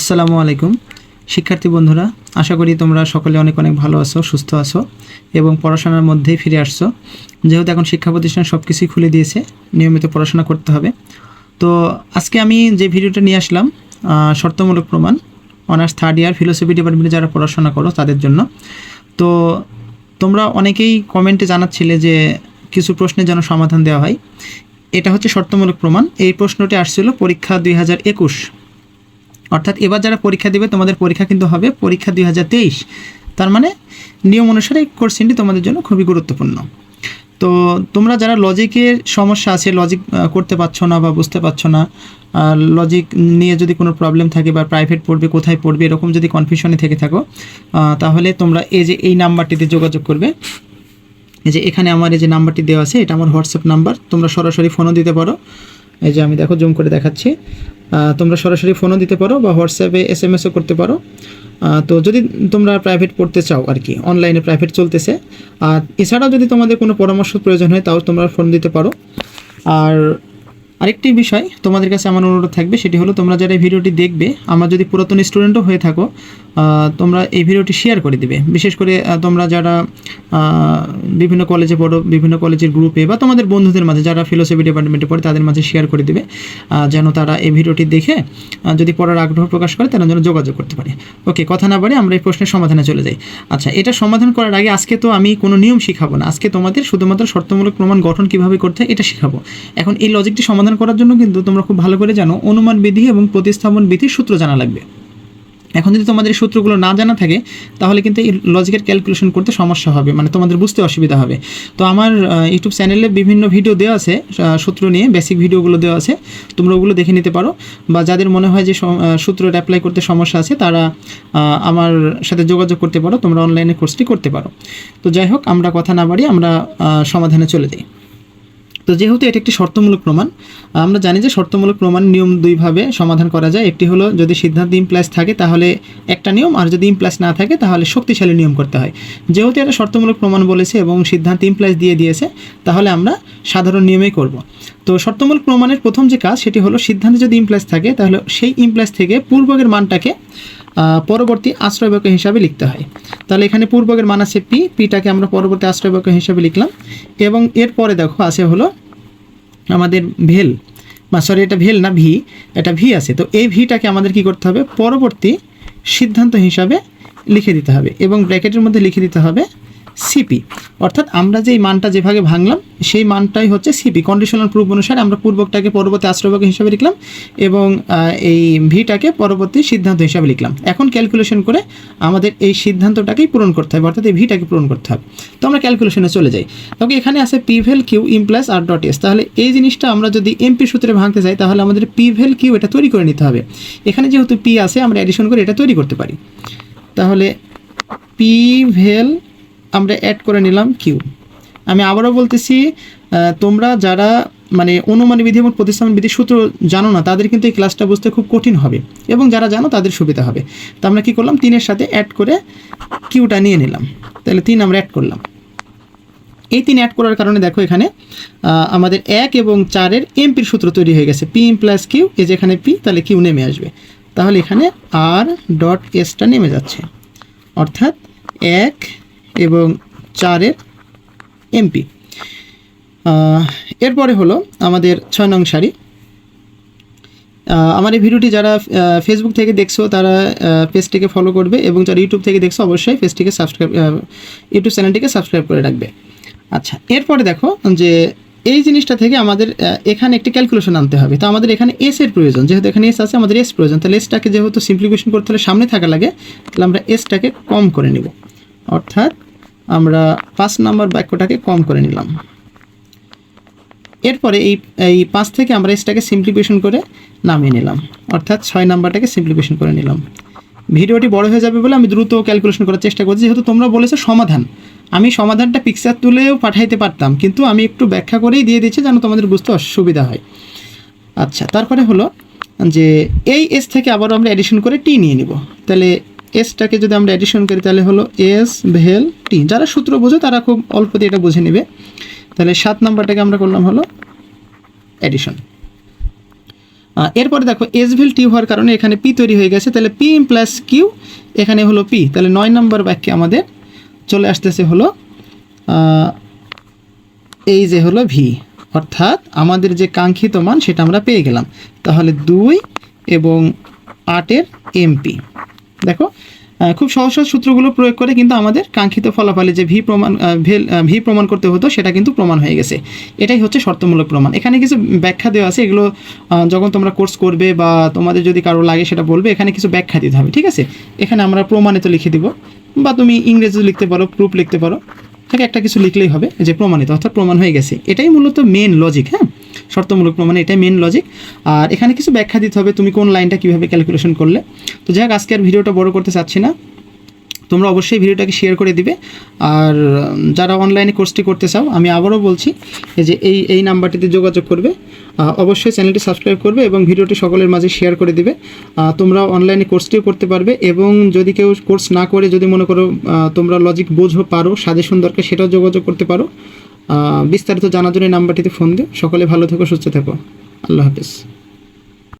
আসসালামু আলাইকুম। শিক্ষার্থী বন্ধুরা, আশা করি তোমরা সকলে অনেক অনেক ভালো আছো, সুস্থ আছো এবং পড়াশোনার মধ্যেই ফিরে আসছো। যেহেতু এখন শিক্ষা প্রতিষ্ঠান সব কিছুই খুলে দিয়েছে, নিয়মিত পড়াশোনা করতে হবে। তো আজকে আমি যে ভিডিওটা নিয়ে আসলাম শর্তমূলক প্রমাণ, অনার্স থার্ড ইয়ার ফিলোসফি ডিপার্টমেন্টে যারা পড়াশোনা করো তাদের জন্য। তো তোমরা অনেকেই কমেন্টে জানাচ্ছিলে যে কিছু প্রশ্নের যেন সমাধান দেওয়া হয়। এটা হচ্ছে শর্তমূলক প্রমাণ। এই প্রশ্নটি আসছিল পরীক্ষা দুই হাজার একুশ। অর্থাৎ এবার যারা পরীক্ষা দেবে, তোমাদের পরীক্ষা কিন্তু হবে পরীক্ষা দুই হাজার তেইশ। তার মানে নিয়ম অনুসারে এই কোশ্চেনটি তোমাদের জন্য খুবই গুরুত্বপূর্ণ। তো তোমরা যারা লজিকের সমস্যা আছে লজিক করতে পারছ না বা বুঝতে পারছ না লজিক নিয়ে যদি কোনো প্রবলেম থাকে বা প্রাইভেট পড়বে, কোথায় পড়বে, এরকম যদি কনফিউশনে থেকে থাকো তাহলে তোমরা এই যে এই নাম্বারটিতে যোগাযোগ করবে। এই যে এখানে আমার এই যে নাম্বারটি দেওয়া আছে, এটা আমার হোয়াটসঅ্যাপ নাম্বার, তোমরা সরাসরি ফোনও দিতে পারো। এই যে আমি দেখো জুম করে দেখাচ্ছি। তোমরা সরাসরি ফোনও দিতে পারো বা হোয়াটসঅ্যাপে এস এম এসও করতে পারো। তো যদি তোমরা প্রাইভেট পড়তে চাও আর কি অনলাইনে প্রাইভেট চলতেছে। আর এছাড়াও যদি তোমাদের কোনো পরামর্শ প্রয়োজন হয় তাও তোমরা ফোন দিতে পারো। আর আরেকটি বিষয় তোমাদের কাছে আমার অনুরোধ থাকবে, সেটি হলো তোমরা যারা এই ভিডিওটি দেখবে, আমার যদি পুরাতন স্টুডেন্টও হয়ে থাকো তোমরা এই ভিডিওটি শেয়ার করে দিবে। বিশেষ করে তোমরা যারা বিভিন্ন কলেজে পড়ো, বিভিন্ন কলেজের গ্রুপে বা তোমাদের বন্ধুদের মাঝে, যারা ফিলোসফি ডিপার্টমেন্টে পড়ে, তাদের মাঝে শেয়ার করে দিবে যেন তারা এই ভিডিওটি দেখে যদি পড়ার আগ্রহ প্রকাশ করে, তারা যেন যোগাযোগ করতে পারে। ওকে কথা না বাড়ে আমরা এই প্রশ্নের সমাধানে চলে যাই। আচ্ছা এটা সমাধান করার আগে আজকে তো আমি কোনো নিয়ম শিখাবো না। আজকে তোমাদের শুধুমাত্র শর্তমূলক প্রমাণ গঠন কীভাবে করতে এটা শিখাবো। এখন এই লজিকটি সমাধান করার জন্য কিন্তু তোমরা খুব ভালো করে জানো অনুমান বিধি এবং প্রতিস্থাপন বিধির সূত্র জানা লাগবে। এখন যদি তোমাদের সূত্রগুলো না জানা থাকে, তাহলে কিন্তু এই লজিকের ক্যালকুলেশন করতে সমস্যা হবে মানে তোমাদের বুঝতে অসুবিধা হবে। তো আমার ইউটিউব চ্যানেলে বিভিন্ন ভিডিও দেওয়া আছে সূত্র নিয়ে বেসিক ভিডিওগুলো দেওয়া আছে, তোমরা ওগুলো দেখে নিতে পারো। বা যাদের মনে হয় যে সূত্রটা অ্যাপ্লাই করতে সমস্যা আছে, তারা আমার সাথে যোগাযোগ করতে পারো, তোমরা অনলাইনে কোর্সটি করতে পারো। তো যাই হোক, আমরা কথা না বাড়িয়ে আমরা সমাধানে চলে যাই। তো যেহেতু এটি একটি শর্তমূলক প্রমাণ, আমরা জানি যে শর্তমূলক প্রমাণ নিয়ম দুইভাবে সমাধান করা যায়। একটি হলো যদি সিদ্ধান্ত ইমপ্লাস থাকে, তাহলে একটা নিয়ম, আর যদি ইমপ্লাস না থাকে, তাহলে শক্তিশালী নিয়ম করতে হয়। যেহেতু এটা শর্তমূলক প্রমাণ বলেছে এবং সিদ্ধান্ত ইমপ্লাস দিয়ে দিয়েছে, তাহলে আমরা সাধারণ নিয়মেই করব। তো শর্তমূলক প্রমাণের প্রথম যে কাজ, সেটি হলো সিদ্ধান্তে যদি ইমপ্লাস থাকে, তাহলে সেই ইমপ্লাস থেকে পূর্বকের মানটাকে পরবর্তী আশ্রয়বাক্য হিসাবে লিখতে হয়। তাহলে এখানে পূর্বকের মান আছে পি। পিটাকে আমরা পরবর্তী আশ্রয়বাক্য হিসাবে লিখলাম। এবং এরপরে দেখো আছে হলো আমাদের ভেল। বা সরি এটা ভেল না, ভি। এটা ভি আছে। তো এই ভিটাকে আমাদের কি করতে হবে? পরবর্তী সিদ্ধান্ত হিসাবে লিখে দিতে হবে। এবং ব্র্যাকেটের মধ্যে লিখে দিতে হবে সিপি অর্থাৎ আমরা যেই মানটা যেভাবে ভাঙলাম, সেই মানটাই হচ্ছে সিপি কন্ডিশনাল প্রুফ অনুসারে আমরা পূর্বকটাকে পরবর্তী আশ্রয়বাক্য হিসাবে লিখলাম এবং এই ভিটাকে পরবর্তী সিদ্ধান্ত হিসাবে লিখলাম। এখন ক্যালকুলেশন করে আমাদের এই সিদ্ধান্তটাকেই পূরণ করতে হবে, অর্থাৎ এই ভিটাকে পূরণ করতে হবে। তো আমরা ক্যালকুলেশনে চলে যাই। তবে এখানে আছে পিভেল কিউ ইমপ্লাস আর ডট এস তাহলে এই জিনিসটা আমরা যদি এমপি সূত্রে ভাঙতে চাই, তাহলে আমাদের পিভেল কিউ এটা তৈরি করে নিতে হবে। এখানে যেহেতু পি আছে, আমরা অ্যাডিশন করে এটা তৈরি করতে পারি। তাহলে পিভেল আমরা অ্যাড করে নিলাম কিউ আমি আবারও বলতেছি তোমরা যারা মানে অনুমান বিধি এবং প্রতিস্থাপন বিধির সূত্র জানো না, তাদের কিন্তু এই ক্লাসটা বুঝতে খুব কঠিন হবে এবং যারা জানো তাদের সুবিধা হবে। তো আমরা কী করলাম? তিনের সাথে অ্যাড করে কিউটা নিয়ে নিলাম। তাহলে তিন আমরা অ্যাড করলাম। এই তিন অ্যাড করার কারণে দেখো এখানে আমাদের এক এবং চারের এমপির সূত্র তৈরি হয়ে গেছে। পি এম প্লাস কিউ এই যে এখানে পি তাহলে কিউ নেমে আসবে। তাহলে এখানে আর ডট এসটা নেমে যাচ্ছে। অর্থাৎ এক এবং চারের এমপি। এরপরে হলো আমাদের ছয় নং সারি। আমার এই ভিডিওটি যারা ফেসবুক থেকে দেখছ, তারা পেজটিকে ফলো করবে এবং যারা ইউটিউব থেকে দেখছ, অবশ্যই পেজটিকে সাবস্ক্রাইব ইউটিউব চ্যানেলটিকে সাবস্ক্রাইব করে রাখবে। আচ্ছা এরপরে দেখো যে এই জিনিসটা থেকে আমাদের এখানে একটি ক্যালকুলেশন আনতে হবে। তো আমাদের এখানে এস এর প্রয়োজন, যেহেতু এখানে এস আছে, আমাদের এস প্রয়োজন। তাহলে এসটাকে যেহেতু সিম্পলিফিকেশন করতে হলে সামনে থাকা লাগে, তাহলে আমরা এসটাকে কম করে নিব। অর্থাৎ আমরা পাঁচ নম্বর বাক্যটাকে কম করে নিলাম। এরপরে এই এই পাঁচ থেকে আমরা এসটাকে সিম্পলিফিকেশন করে নামিয়ে নিলাম। অর্থাৎ ছয় নাম্বারটাকে সিম্পলিফিকেশন করে নিলাম। ভিডিওটি বড় হয়ে যাবে বলে আমি দ্রুত ক্যালকুলেশন করার চেষ্টা করছি। যেহেতু তোমরা বলেছ সমাধান, আমি সমাধানটা পিকচার তুলেও পাঠাইতে পারতাম, কিন্তু আমি একটু ব্যাখ্যা করেই দিয়ে দিচ্ছি যেন তোমাদের বুঝতে অসুবিধা হয়। আচ্ছা তারপরে হলো যে এই এস থেকে আবারও আমরা অ্যাডিশন করে টি নিয়ে নিব। তাহলে এসটাকে যদি আমরা অ্যাডিশন করি, তাহলে হলো এস ভেল টি যারা সূত্র বোঝো, তারা খুব অল্প দিয়ে এটা বুঝে নেবে। তাহলে সাত নাম্বারটাকে আমরা করলাম হলো অ্যাডিশন এরপরে দেখো এসভিল টি হওয়ার কারণে এখানে পি তৈরি হয়ে গেছে। তাহলে পি প্লাস কিউ এখানে হলো পি তাহলে নয় নম্বর বাক্যে আমাদের চলে আসতেছে হলো এই যে হলো ভি অর্থাৎ আমাদের যে কাঙ্ক্ষিত মান, সেটা আমরা পেয়ে গেলাম। তাহলে দুই এবং আটের এমপি দেখো খুব সহজ সহজ সূত্রগুলো প্রয়োগ করে কিন্তু আমাদের কাঙ্ক্ষিত ফলাফলে যে ভি প্রমাণ ভি প্রমাণ করতে হতো, সেটা কিন্তু প্রমাণ হয়ে গেছে। এটাই হচ্ছে শর্তমূলক প্রমাণ। এখানে কিছু ব্যাখ্যা দেওয়া আছে, এগুলো যখন তোমরা কোর্স করবে বা তোমাদের যদি কারও লাগে সেটা বলবে, এখানে কিছু ব্যাখ্যা দিতে হবে, ঠিক আছে? এখানে আমরা প্রমাণিত লিখে দিব, বা তুমি ইংরেজি লিখতে পারো প্রুফ লিখতে পারো। থেকে একটা কিছু লিখলেই হবে যে প্রমাণিত, অর্থাৎ প্রমাণ হয়ে গেছে। এটাই মূলত মেন লজিক হ্যাঁ? শর্তমূলক প্রমাণে, এটাই মেন লজিক আর এখানে কিছু ব্যাখ্যা দিতে হবে, তুমি কোন লাইনটা কীভাবে ক্যালকুলেশন করলে? তো যাই হোক আজকে আর ভিডিওটা বড় করতে চাচ্ছি না। তোমরা অবশ্যই ভিডিওটাকে শেয়ার করে দিবে। আর যারা অনলাইনে কোর্সটি করতে চাও, আমি আবারও বলছি যে এই এই নাম্বারটিতে যোগাযোগ করবে অবশ্যই চ্যানেলটি সাবস্ক্রাইব করবে এবং ভিডিওটি সকলের মাঝে শেয়ার করে দিবে। তোমরা অনলাইনে কোর্সটিও করতে পারবে এবং যদি কেউ কোর্স না করে, যদি মনে করো তোমরা লজিক বোঝো, পারো সাজেশন দরকার সেটাও যোগাযোগ করতে পারো। বিস্তারিত জানার জন্য নাম্বারটিতে ফোন দিও। সকলে ভালো থেকো, সুস্থ থেকো। আল্লাহ হাফিজ।